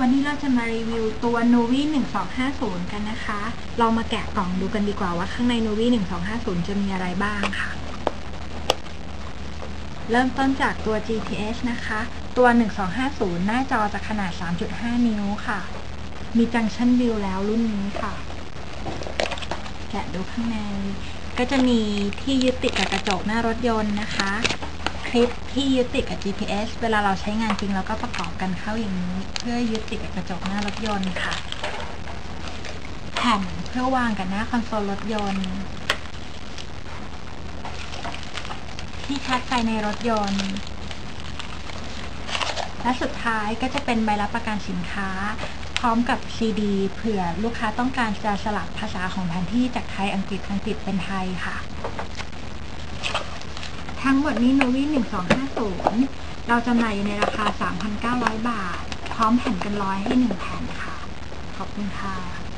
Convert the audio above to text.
วันนี้เราจะมารีวิวตัว Novi 1250 กันนะคะ เรามาแกะกล่องดูกันดีกว่าว่าข้างใน Novi 1250 จะมีอะไรบ้างค่ะ เริ่มต้นจากตัว GTH นะคะ ตัว 1250 หน้าจอจะขนาด 3.5 นิ้วค่ะ มีจังชันวิวแล้วรุ่นนี้ค่ะ แกะดูข้างใน ก็จะมีที่ยึดติดกับกระจกหน้ารถยนต์นะคะ ลิปที่ยึดติดกับ GPS เวลาเราใช้งานจริงเราก็ประกอบกันเข้าอย่างนี้ เพื่อยึดติดกับกระจกหน้ารถยนต์ค่ะ แผ่นเพื่อวางกับหน้าคอนโซลรถยนต์ ที่ชาร์จไฟในรถยนต์ และสุดท้ายก็จะเป็นใบรับประกันสินค้า พร้อมกับซีดีเผื่อลูกค้าต้องการจะสลับภาษาของแผนที่จากไทยอังกฤษอังกฤษเป็นไทยค่ะ ทั้งหมดนี้โนวี1250 เราจำหน่ายอยู่ในราคา 3,900 บาท พร้อมแผ่นกันร้อยให้ 1 แผ่นค่ะ ขอบคุณค่ะ